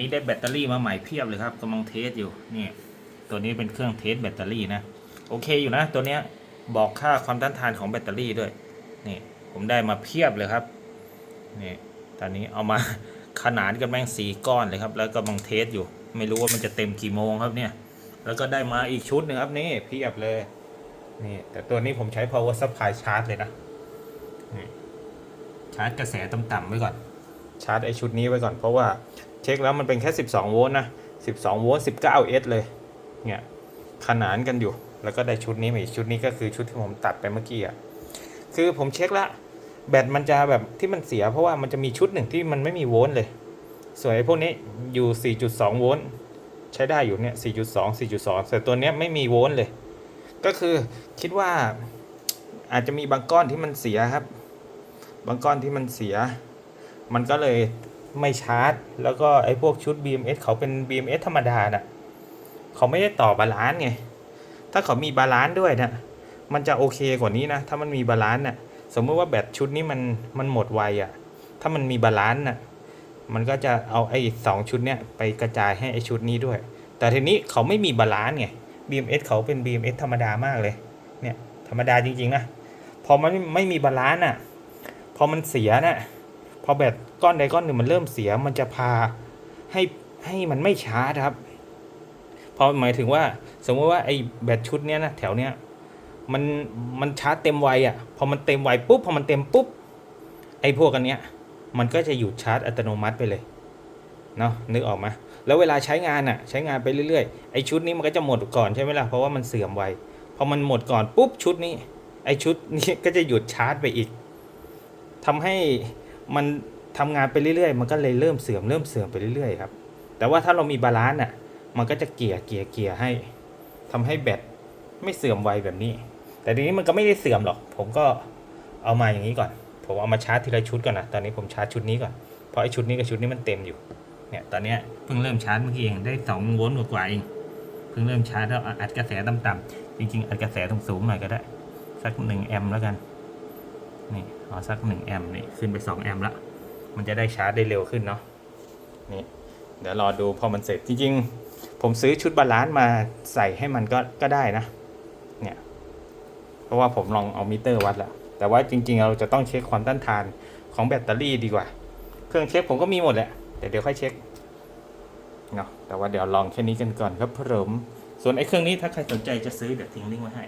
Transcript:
นี้ได้แบตเตอรี่มาใหม่เพียบเลยครับกำลังเทสอยู่นี่ตัวนี้เป็นเครื่องเทสแบตเตอรี่นะโอเคอยู่นะตัวเนี้ยบอกค่าความต้านทานของแบตเตอรี่ด้วยนี่ผมได้มาเพียบเลยครับนี่ตอนนี้เอามาขนานกันแม่งสีก้อนเลยครับ แล้วกำลังเทสอยู่ ไม่รู้ว่ามันจะเต็มกี่โมงครับเนี่ยแล้วก็ได้มาอีกชุดหนึ่งครับนี่เพียบเลยนี่แต่ตัวนี้ผมใช้ power supply charge เลยนะนี่ชาร์จกระแสต่ำๆไว้ก่อน ชาร์จไอชุดนี้ไว้ก่อนเพราะว่าเช็คแล้วมันเป็นแค่ 12 โวลต์นะ 12 โวลต์ 19 เอสเลย เนี่ยขนานกันอยู่ แล้วก็ได้ชุดนี้มาอีกชุดนี้ก็คือชุดที่ผมตัดไปเมื่อกี้อะ คือผมเช็คละแบตมันจะแบบที่มันเสียเพราะว่ามันจะมีชุดหนึ่งที่มันไม่มีโวลต์เลย ส่วนไอ้พวกนี้อยู่ 4.2 โวลต์ใช้ได้อยู่เนี่ย 4.2 4.2 แต่ตัวเนี้ยไม่มีโวลต์เลย ก็คือคิดว่าอาจจะมีบางก้อนที่มันเสียครับ บางก้อนที่มันเสีย มันก็เลยไม่ชาร์จ แล้วก็ไอ้พวกชุด BMS เขาเป็น BMS ธรรมดาน่ะเขาไม่ได้ต่อบาลานซ์ไง ถ้าเขามีบาลานซ์ด้วยนะมันจะโอเคกว่านี้นะ ถ้ามันมีบาลานซ์น่ะ สมมติว่าแบตชุดนี้มันมันหมดไวอะ่ะ ถ้ามันมีบาลานซ์น่ะ มันก็จะเอาไอ้สองชุดเนี้ยไปกระจายให้ไอ้ชุดนี้ด้วย แต่ทีนี้เขาไม่มีบาลานซ์ไง BMS เขาเป็น BMS ธรรมดามากเลย เนี่ยธรรมดาจริงๆนะ พอมันไม่มีบาลานซ์น่ะ พอมันเสียน่ะ อแบตก้อนใดก้อนหนึ่งมันเริ่มเสีย มันจะพาให้ให้มันไม่ชาร์จครับ พอหมายถึงว่า สมมติว่าไอ้แบตชุดเนี้ยนะแถวเนี้ยมันมันชาร์จเต็มไวอะ พอมันเต็มไวปุ๊บพอมันเต็มปุ๊บไอ้พวกอันเนี้ยมันก็จะหยุดชาร์จอัตโนมัติไปเลยเนาะนึกออกไหมแล้วเวลาใช้งานอะ ใช้งานไปเรื่อยๆไอ้ชุดนี้มันก็จะหมดก่อนใช่ไหมล่ะเพราะว่ามันเสื่อมไวพอมันหมดก่อนปุ๊บชุดนี้ไอ้ชุดนี้ก็จะหยุดชาร์จไปอีกทำให้ มันทำงานไปเรื่อยๆ มันก็เลยเริ่มเสื่อมเริ่มเสื่อมไปเรื่อยๆครับแต่ว่าถ้าเรามีบาลานซ์อะมันก็จะเกลี่ยเกลี่ยเกี่ยให้ทำให้แบตไม่เสื่อมไวแบบนี้ แต่ทีนี้มันก็ไม่ได้เสื่อมหรอก ผมก็เอามาอย่างนี้ก่อน ผมเอามาชาร์จทีละชุดก่อนนะตอนนี้ผมชาร์จชุดนี้ก่อนเพราะไอ้ชุดนี้กับชุดนี้มันเต็มอยู่เนี่ยตอนนี้เพิ่งเริ่มชาร์จเมื่อกี้เองได้สองโวลต์กว่าๆเองเพิ่งเริ่มชาร์จแล้วอัดกระแสต่ำๆจริงๆ อัดกระแสต้องสูงหน่อยก็ได้ สักหนึ่งแอมป์แล้วกัน นี่เอาสักหนึ่งแอมป์นี่ขึ้นไปสองแอมป์ละมันจะได้ชาร์จได้เร็วขึ้นเนาะนี่เดี๋ยวรอดูพอมันเสร็จจริงๆ ผมซื้อชุดบาลานซ์มาใส่ให้มันก็ก็ได้นะเนี่ยเพราะว่าผมลองเอามิเตอร์วัดแล้วแต่ว่าจริง ๆ เราจะต้องเช็คความต้านทานของแบตเตอรี่ดีกว่า เครื่องเช็คผมก็มีหมดแหละแต่เดี๋ยวค่อยเช็คเนาะแต่ว่าเดี๋ยวลองแค่นี้กันก่อนครับผมส่วนไอ้เครื่องนี้ถ้าใครสนใจจะซื้อเดี๋ยวทิ้งลิงก์ไว้ให้